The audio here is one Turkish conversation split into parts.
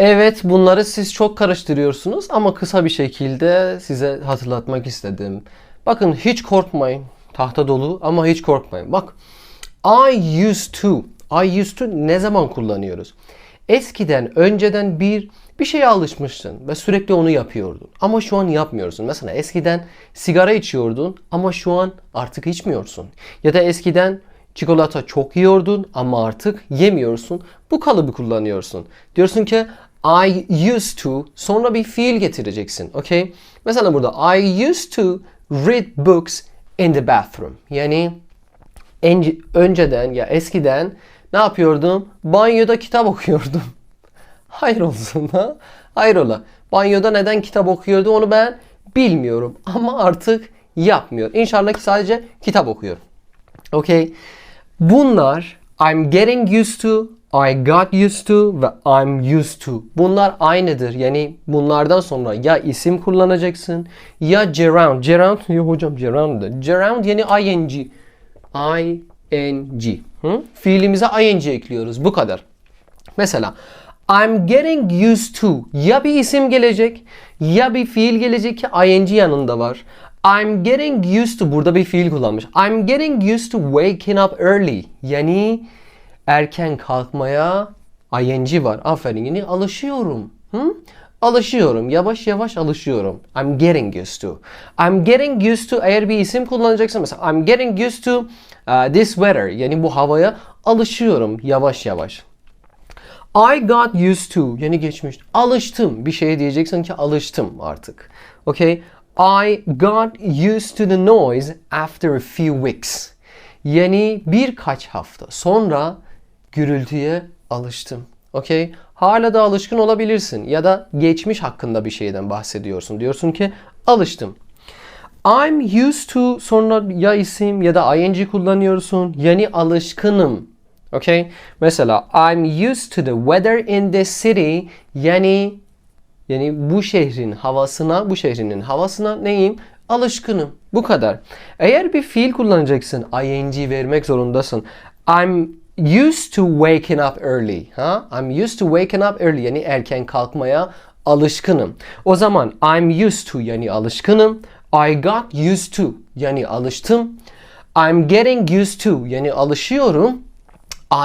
Evet bunları siz çok karıştırıyorsunuz ama kısa bir şekilde size hatırlatmak istedim. Bakın hiç korkmayın. Tahta dolu ama hiç korkmayın. Bak I used to. I used to ne zaman kullanıyoruz? Eskiden önceden bir bir şeye alışmıştın ve sürekli onu yapıyordun. Ama şu an yapmıyorsun. Mesela eskiden sigara içiyordun ama şu an artık içmiyorsun. Ya da eskiden çikolata çok yiyordun ama artık yemiyorsun. Bu kalıbı kullanıyorsun. Diyorsun ki I used to sonra bir fiil getireceksin. Okay? Mesela burada I used to read books in the bathroom. Yani en, önceden ya eskiden ne yapıyordum? Banyoda kitap okuyordum. Hayır olsun ha. Hayır ola. Banyoda neden kitap okuyordu onu ben bilmiyorum. Ama artık yapmıyor. İnşallah ki sadece kitap okuyor. Okay. Bunlar I'm getting used to, I got used to ve I'm used to. Bunlar aynıdır. Yani bunlardan sonra ya isim kullanacaksın ya gerund. Gerund ya hocam gerund. Gerund yani ing. ing. Hı? Fiilimize ing ekliyoruz. Bu kadar. Mesela I'm getting used to ya bir isim gelecek ya bir fiil gelecek ki ing yanında var. I'm getting used to burada bir fiil kullanmış. I'm getting used to waking up early. Yani erken kalkmaya ing var. Aferin yani alışıyorum. Hı? Alışıyorum. Yavaş yavaş alışıyorum. I'm getting used to. I'm getting used to eğer bir isim kullanacaksın mesela I'm getting used to uh, this weather. Yani bu havaya alışıyorum yavaş yavaş. I got used to yani geçmiş. Alıştım. Bir şeye diyeceksin ki alıştım artık. Okay? I got used to the noise after a few weeks. Yani birkaç hafta sonra gürültüye alıştım. Okay? Hala da alışkın olabilirsin ya da geçmiş hakkında bir şeyden bahsediyorsun. Diyorsun ki alıştım. I'm used to sonra ya isim ya da ing kullanıyorsun. Yani alışkınım. Okay? Mesela I'm used to the weather in this city. Yani yani bu şehrin havasına, bu şehrinin havasına neyim? Alışkınım. Bu kadar. Eğer bir fiil kullanacaksın, ing vermek zorundasın. I'm used to waking up early. Ha? I'm used to waking up early. Yani erken kalkmaya alışkınım. O zaman I'm used to yani alışkınım. I got used to yani alıştım. I'm getting used to yani alışıyorum.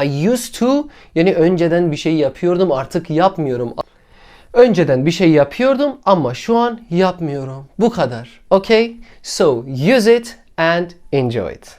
I used to yani önceden bir şey yapıyordum artık yapmıyorum. Önceden bir şey yapıyordum ama şu an yapmıyorum. Bu kadar. Okay? So use it and enjoy it.